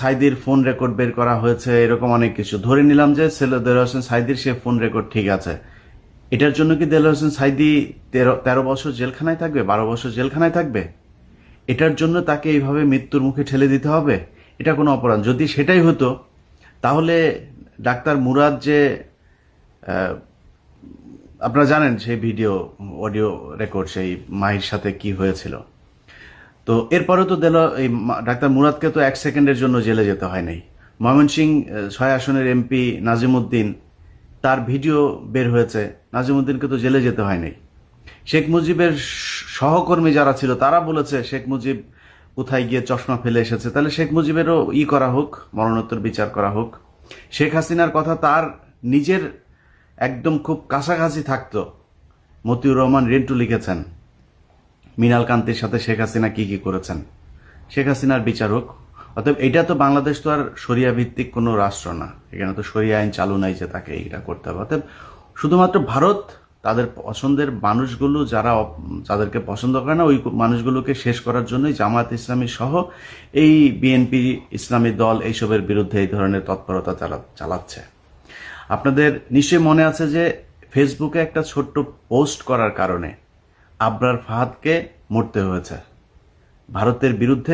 সাইদির phone record বের করা হয়েছে, এরকম অনেক কিছু। ধরে নিলাম যে দেলোয়ার হোসেন সাইদির সে ফোন রেকর্ড ঠিক আছে। এটার জন্য কি দেলোয়ার হোসেন সাইদি তেরো তেরো বছর জেলখানায় থাকবে? বারো বছর জেলখানায় থাকবে? এটার জন্য তাকে এইভাবে মৃত্যুর মুখে ঠেলে দিতে হবে? এটা কোনো অপরাধ। যদি সেটাই হতো, তাহলে ডাক্তার মুরাদ যে আপনারা জানেন সেই ভিডিও, অডিও রেকর্ড, সেই মাহির সাথে কি হয়েছিল। তো এরপরে তো দিল এই ডাক্তার মুরাদকে তো এক সেকেন্ডের জন্য জেলে যেতে হয় নাই। ময়মনসিং ছয় আসনের এমপি নাজিমুদ্দিন, তার ভিডিও বের হয়েছে। নাজিমুদ্দিনকে তো জেলে যেতে হয় নাই। শেখ মুজিবের সহকর্মী যারা ছিল, তারা বলেছে, শেখ মুজিব কোথায় গিয়ে চশমা ফেলে এসেছে? তাহলে শেখ মুজিবেরও ই করা হোক, মরণোত্তর বিচার করা হোক। শেখ হাসিনার কথা তার নিজের একদম খুব কাছাকাছি থাকতো। মতিউর রহমান রেন্টু লিখেছেন মিনাল কান্তির সাথে শেখ হাসিনা কি কি করেছেন? শেখ হাসিনার বিচারক, অতএব এটা তো বাংলাদেশ তো আর সরিয়া ভিত্তিক কোনো রাষ্ট্র না। এখানে তো সরিয়া আইন চালু নাই যে তাকে এইটা করতে হবে। অতএব শুধুমাত্র ভারত, তাদের পছন্দের মানুষগুলো যারা যাদেরকে পছন্দ করে না, ওই মানুষগুলোকে শেষ করার জন্যই জামায়াত ইসলামী সহ এই বিএনপি ইসলামী দল এইসবের বিরুদ্ধে এই ধরনের তৎপরতা চালা- চালাচ্ছে। আপনাদের নিশ্চয়ই মনে আছে যে, ফেসবুকে একটা ছোট্ট পোস্ট করার কারণে আবরার ফাহাদকে মরতে হয়েছে। ভারতের বিরুদ্ধে